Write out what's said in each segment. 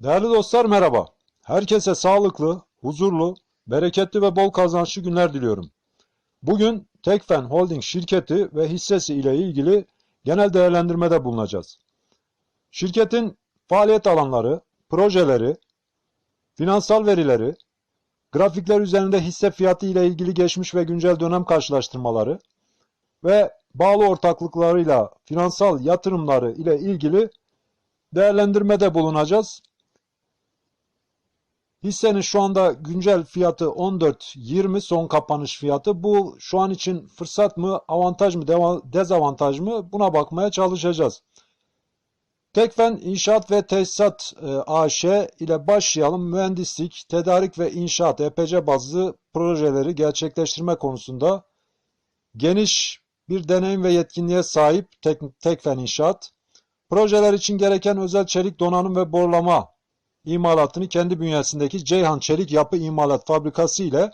Değerli dostlar merhaba. Herkese sağlıklı, huzurlu, bereketli ve bol kazançlı günler diliyorum. Bugün Tekfen Holding şirketi ve hissesi ile ilgili genel değerlendirmede bulunacağız. Şirketin faaliyet alanları, projeleri, finansal verileri, grafikler üzerinde hisse fiyatı ile ilgili geçmiş ve güncel dönem karşılaştırmaları ve bağlı ortaklıklarıyla finansal yatırımları ile ilgili değerlendirmede bulunacağız. Hissenin şu anda güncel fiyatı 14.20 son kapanış fiyatı. Bu şu an için fırsat mı, avantaj mı, dezavantaj mı buna bakmaya çalışacağız. Tekfen İnşaat ve Tesisat e, AŞ ile başlayalım. Mühendislik, tedarik ve inşaat EPC bazlı projeleri gerçekleştirme konusunda geniş bir deneyim ve yetkinliğe sahip Tek- Tekfen İnşaat. Projeler için gereken özel çelik donanım ve borlama imalatını kendi bünyesindeki Ceyhan Çelik Yapı İmalat Fabrikası ile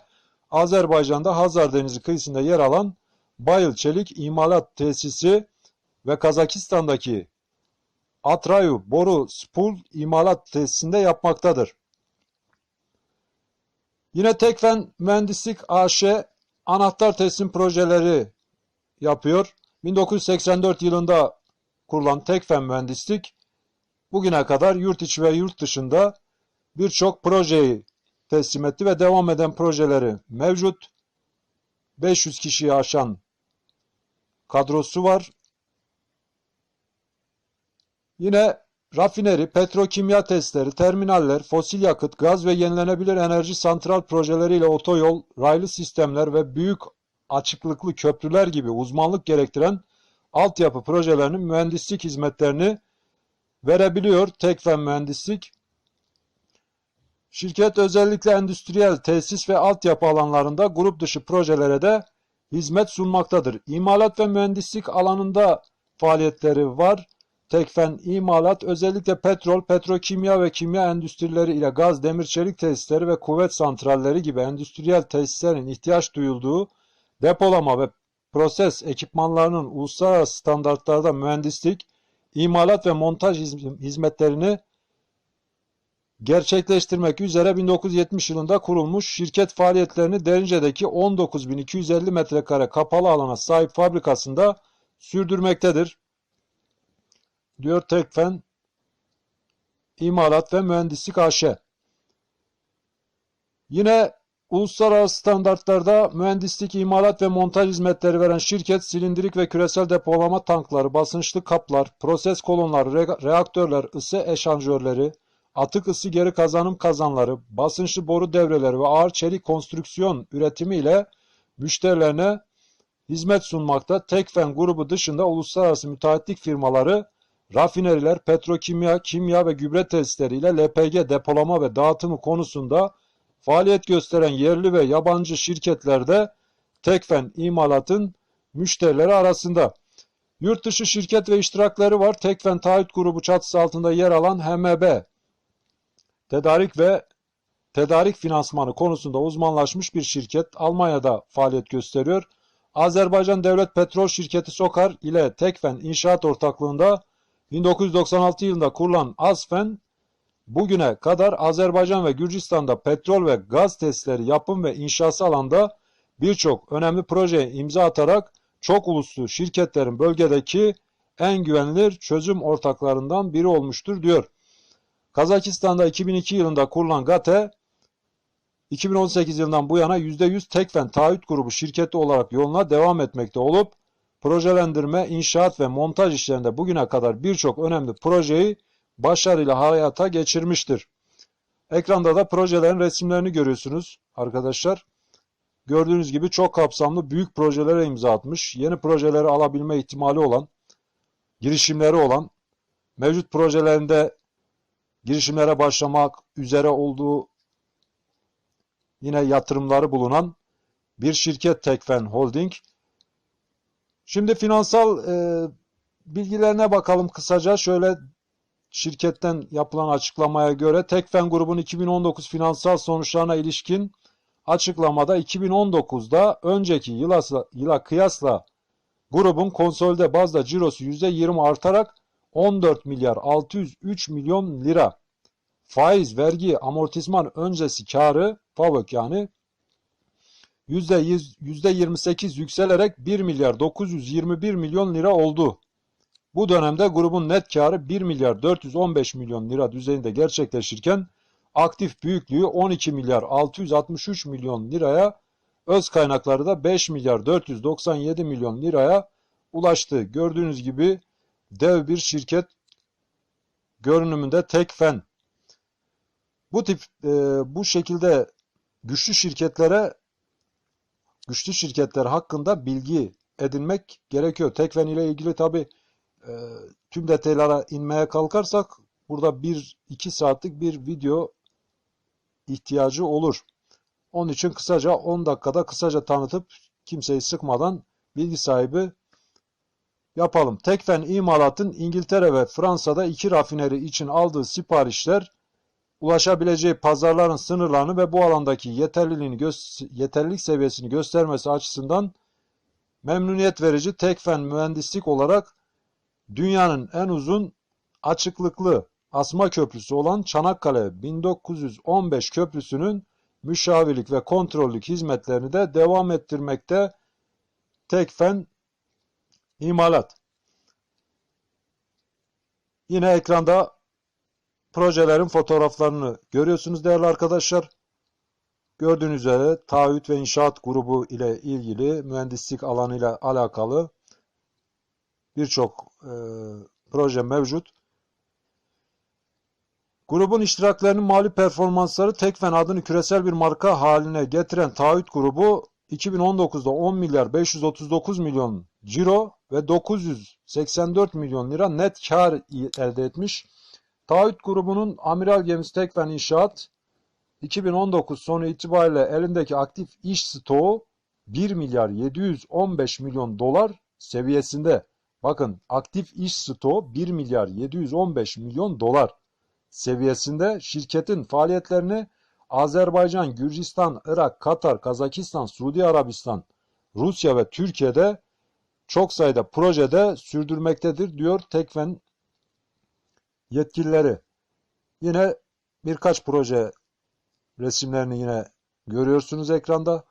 Azerbaycan'da Hazar Denizi kıyısında yer alan Bayıl Çelik İmalat Tesisi ve Kazakistan'daki Atrayu Boru Spul İmalat Tesisinde yapmaktadır. Yine Tekfen Mühendislik AŞ anahtar teslim projeleri yapıyor. 1984 yılında kurulan Tekfen Mühendislik bugüne kadar yurt içi ve yurt dışında birçok projeyi teslim etti ve devam eden projeleri mevcut. 500 kişiyi aşan kadrosu var. Yine rafineri, petrokimya testleri, terminaller, fosil yakıt, gaz ve yenilenebilir enerji santral projeleriyle otoyol, raylı sistemler ve büyük açıklıklı köprüler gibi uzmanlık gerektiren altyapı projelerinin mühendislik hizmetlerini verebiliyor Tekfen Mühendislik. Şirket özellikle endüstriyel tesis ve altyapı alanlarında grup dışı projelere de hizmet sunmaktadır. İmalat ve mühendislik alanında faaliyetleri var. Tekfen İmalat özellikle petrol, petrokimya ve kimya endüstrileri ile gaz, demir, çelik tesisleri ve kuvvet santralleri gibi endüstriyel tesislerin ihtiyaç duyulduğu depolama ve proses ekipmanlarının uluslararası standartlarda mühendislik, imalat ve montaj hizm- hizmetlerini gerçekleştirmek üzere 1970 yılında kurulmuş şirket faaliyetlerini Derince'deki 19.250 metrekare kapalı alana sahip fabrikasında sürdürmektedir. Diyor Tekfen İmalat ve Mühendislik AŞ. Yine uluslararası standartlarda mühendislik, imalat ve montaj hizmetleri veren şirket silindirik ve küresel depolama tankları, basınçlı kaplar, proses kolonları, re- reaktörler, ısı eşanjörleri, atık ısı geri kazanım kazanları, basınçlı boru devreleri ve ağır çelik konstrüksiyon üretimi ile müşterilerine hizmet sunmakta. Tekfen grubu dışında uluslararası müteahhitlik firmaları, rafineriler, petrokimya, kimya ve gübre tesisleri ile LPG depolama ve dağıtımı konusunda faaliyet gösteren yerli ve yabancı şirketlerde Tekfen imalatın müşterileri arasında. Yurt dışı şirket ve iştirakları var. Tekfen Taahhüt Grubu çatısı altında yer alan HMB tedarik ve tedarik finansmanı konusunda uzmanlaşmış bir şirket Almanya'da faaliyet gösteriyor. Azerbaycan Devlet Petrol Şirketi Sokar ile Tekfen İnşaat Ortaklığında 1996 yılında kurulan Asfen bugüne kadar Azerbaycan ve Gürcistan'da petrol ve gaz testleri yapım ve inşası alanda birçok önemli projeye imza atarak çok uluslu şirketlerin bölgedeki en güvenilir çözüm ortaklarından biri olmuştur diyor. Kazakistan'da 2002 yılında kurulan GATE 2018 yılından bu yana %100 Tekfen Taahhüt Grubu şirketi olarak yoluna devam etmekte olup projelendirme, inşaat ve montaj işlerinde bugüne kadar birçok önemli projeyi başarıyla hayata geçirmiştir. Ekranda da projelerin resimlerini görüyorsunuz arkadaşlar. Gördüğünüz gibi çok kapsamlı büyük projelere imza atmış. Yeni projeleri alabilme ihtimali olan, girişimleri olan, mevcut projelerinde girişimlere başlamak üzere olduğu yine yatırımları bulunan bir şirket Tekfen Holding. Şimdi finansal e, bilgilerine bakalım kısaca. Şöyle şirketten yapılan açıklamaya göre Tekfen grubun 2019 finansal sonuçlarına ilişkin açıklamada 2019'da önceki yıla, yıla kıyasla grubun konsolide bazda cirosu %20 artarak 14 milyar 603 milyon lira faiz, vergi, amortisman öncesi karı FAVÖK yani %100 %28 yükselerek 1 milyar 921 milyon lira oldu. Bu dönemde grubun net karı 1 milyar 415 milyon lira düzeyinde gerçekleşirken aktif büyüklüğü 12 milyar 663 milyon liraya, öz kaynakları da 5 milyar 497 milyon liraya ulaştı. Gördüğünüz gibi dev bir şirket görünümünde Tekfen. Bu tip e, bu şekilde güçlü şirketlere güçlü şirketler hakkında bilgi edinmek gerekiyor. Tekfen ile ilgili tabi tüm detaylara inmeye kalkarsak burada 1-2 saatlik bir video ihtiyacı olur. Onun için kısaca 10 dakikada kısaca tanıtıp kimseyi sıkmadan bilgi sahibi yapalım. Tekfen imalatın İngiltere ve Fransa'da iki rafineri için aldığı siparişler ulaşabileceği pazarların sınırlarını ve bu alandaki yeterliliğini yeterlilik seviyesini göstermesi açısından memnuniyet verici Tekfen mühendislik olarak dünyanın en uzun açıklıklı asma köprüsü olan Çanakkale 1915 köprüsünün müşavirlik ve kontrollük hizmetlerini de devam ettirmekte Tekfen imalat. Yine ekranda projelerin fotoğraflarını görüyorsunuz değerli arkadaşlar. Gördüğünüz üzere taahhüt ve inşaat grubu ile ilgili mühendislik alanıyla alakalı birçok e, proje mevcut. Grubun iştiraklerinin mali performansları Tekfen adını küresel bir marka haline getiren taahhüt grubu 2019'da 10 milyar 539 milyon ciro ve 984 milyon lira net kar elde etmiş. Taahhüt grubunun amiral gemisi Tekfen İnşaat 2019 sonu itibariyle elindeki aktif iş stoğu 1 milyar 715 milyon dolar seviyesinde. Bakın aktif iş stoğu 1 milyar 715 milyon dolar seviyesinde şirketin faaliyetlerini Azerbaycan, Gürcistan, Irak, Katar, Kazakistan, Suudi Arabistan, Rusya ve Türkiye'de çok sayıda projede sürdürmektedir diyor Tekfen yetkilileri. Yine birkaç proje resimlerini yine görüyorsunuz ekranda.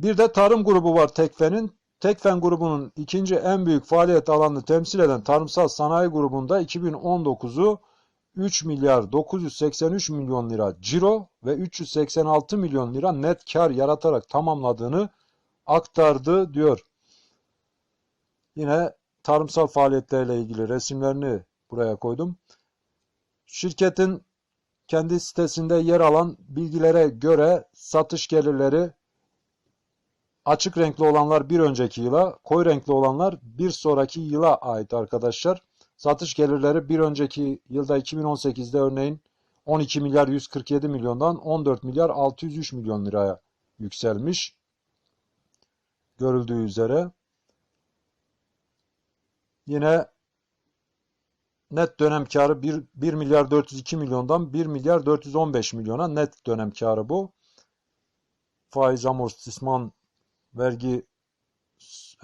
Bir de tarım grubu var Tekfen'in. Tekfen grubunun ikinci en büyük faaliyet alanını temsil eden tarımsal sanayi grubunda 2019'u 3 milyar 983 milyon lira ciro ve 386 milyon lira net kar yaratarak tamamladığını aktardı diyor. Yine tarımsal faaliyetlerle ilgili resimlerini buraya koydum. Şirketin kendi sitesinde yer alan bilgilere göre satış gelirleri açık renkli olanlar bir önceki yıla, koyu renkli olanlar bir sonraki yıla ait arkadaşlar. Satış gelirleri bir önceki yılda 2018'de örneğin 12 milyar 147 milyondan 14 milyar 603 milyon liraya yükselmiş. Görüldüğü üzere. Yine net dönem karı 1, 1 milyar 402 milyondan 1 milyar 415 milyona net dönem karı bu. Faiz amortisman vergi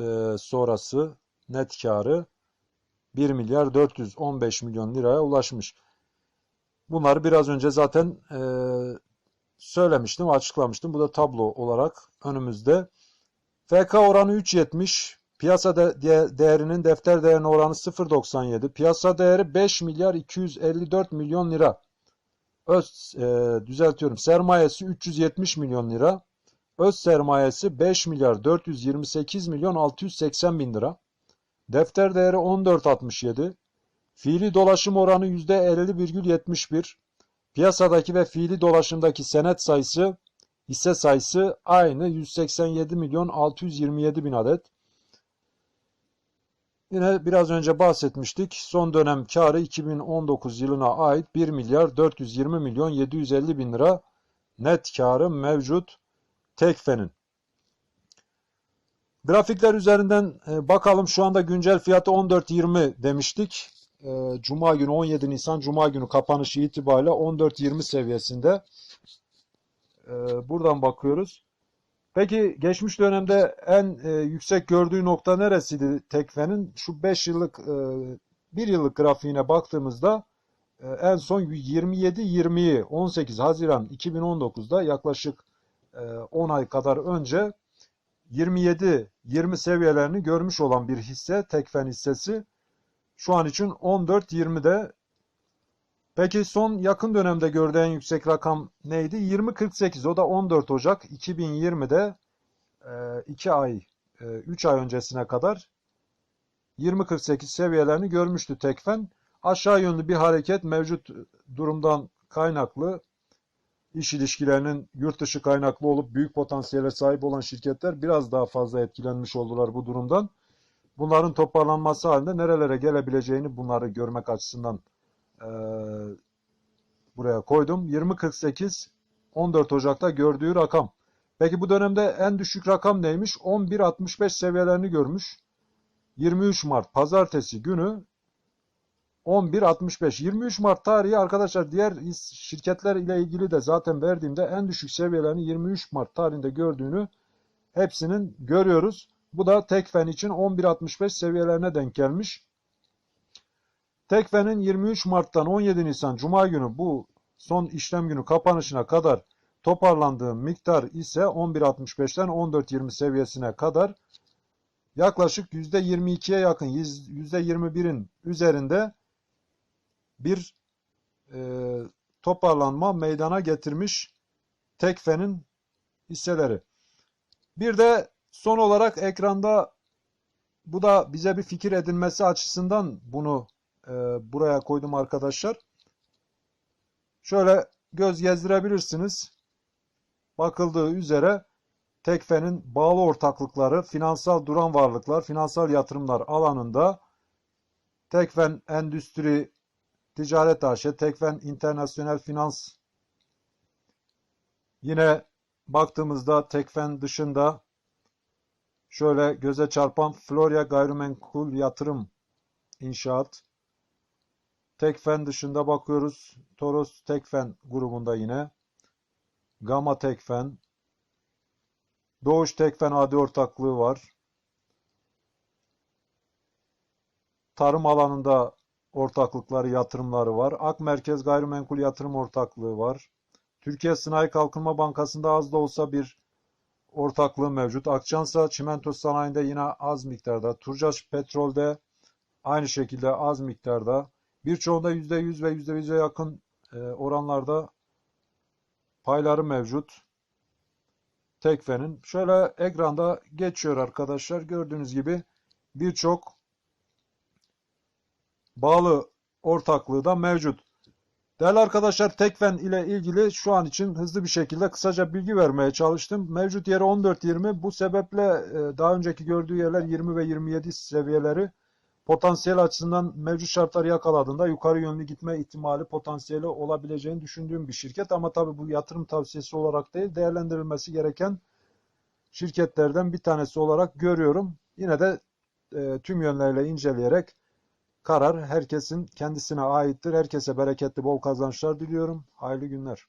e, sonrası net karı 1 milyar 415 milyon liraya ulaşmış. Bunları biraz önce zaten e, söylemiştim, açıklamıştım. Bu da tablo olarak önümüzde. FK oranı 3.70. Piyasa de, de, değerinin defter değerine oranı 0.97. Piyasa değeri 5 milyar 254 milyon lira. Öz, e, düzeltiyorum. Sermayesi 370 milyon lira. Öz sermayesi 5 milyar 428 milyon 680 bin lira. Defter değeri 14.67. Fiili dolaşım oranı %50,71. Piyasadaki ve fiili dolaşımdaki senet sayısı, hisse sayısı aynı 187 milyon 627 bin adet. Yine biraz önce bahsetmiştik. Son dönem karı 2019 yılına ait 1 milyar 420 milyon 750 bin lira net karı mevcut Tekfe'nin. Grafikler üzerinden e, bakalım şu anda güncel fiyatı 14.20 demiştik. E, Cuma günü 17 Nisan Cuma günü kapanışı itibariyle 14.20 seviyesinde. E, buradan bakıyoruz. Peki geçmiş dönemde en yüksek gördüğü nokta neresiydi Tekfe'nin? Şu 5 yıllık, e, 1 yıllık grafiğine baktığımızda en son 27-20'yi 18 Haziran 2019'da yaklaşık 10 ay kadar önce 27-20 seviyelerini görmüş olan bir hisse Tekfen hissesi şu an için 14-20'de Peki son yakın dönemde gördüğü en yüksek rakam neydi? 20.48 o da 14 Ocak 2020'de 2 ay 3 ay öncesine kadar 20.48 seviyelerini görmüştü Tekfen. Aşağı yönlü bir hareket mevcut durumdan kaynaklı iş ilişkilerinin yurt dışı kaynaklı olup büyük potansiyele sahip olan şirketler biraz daha fazla etkilenmiş oldular bu durumdan. Bunların toparlanması halinde nerelere gelebileceğini bunları görmek açısından e, buraya koydum. 20.48 14 Ocak'ta gördüğü rakam. Peki bu dönemde en düşük rakam neymiş? 11.65 seviyelerini görmüş. 23 Mart pazartesi günü 11.65. 23 Mart tarihi arkadaşlar diğer şirketler ile ilgili de zaten verdiğimde en düşük seviyelerini 23 Mart tarihinde gördüğünü hepsinin görüyoruz. Bu da Tekfen için 11.65 seviyelerine denk gelmiş. Tekfen'in 23 Mart'tan 17 Nisan Cuma günü bu son işlem günü kapanışına kadar toparlandığı miktar ise 11.65'ten 14.20 seviyesine kadar yaklaşık %22'ye yakın %21'in üzerinde bir e, toparlanma meydana getirmiş Tekfen'in hisseleri. Bir de son olarak ekranda bu da bize bir fikir edinmesi açısından bunu e, buraya koydum arkadaşlar. Şöyle göz gezdirebilirsiniz. Bakıldığı üzere Tekfen'in bağlı ortaklıkları, finansal duran varlıklar, finansal yatırımlar alanında Tekfen Endüstri Ticaret AŞ, Tekfen Internasyonel Finans yine baktığımızda Tekfen dışında şöyle göze çarpan Florya Gayrimenkul Yatırım İnşaat Tekfen dışında bakıyoruz. Toros Tekfen grubunda yine. Gamma Tekfen. Doğuş Tekfen adi ortaklığı var. Tarım alanında ortaklıkları, yatırımları var. Ak Merkez Gayrimenkul Yatırım Ortaklığı var. Türkiye Sanayi Kalkınma Bankası'nda az da olsa bir ortaklığı mevcut. Akçansa Çimento Sanayi'nde yine az miktarda. Turcaş Petrol'de aynı şekilde az miktarda. Birçoğunda %100 ve %100'e yakın e, oranlarda payları mevcut. Tekfe'nin. Şöyle ekranda geçiyor arkadaşlar. Gördüğünüz gibi birçok bağlı ortaklığı da mevcut. Değerli arkadaşlar Tekfen ile ilgili şu an için hızlı bir şekilde kısaca bilgi vermeye çalıştım. Mevcut yeri 14.20 bu sebeple e, daha önceki gördüğü yerler 20 ve 27 seviyeleri potansiyel açısından mevcut şartları yakaladığında yukarı yönlü gitme ihtimali potansiyeli olabileceğini düşündüğüm bir şirket. Ama tabii bu yatırım tavsiyesi olarak değil değerlendirilmesi gereken şirketlerden bir tanesi olarak görüyorum. Yine de e, tüm yönleriyle inceleyerek karar herkesin kendisine aittir. Herkese bereketli bol kazançlar diliyorum. Hayırlı günler.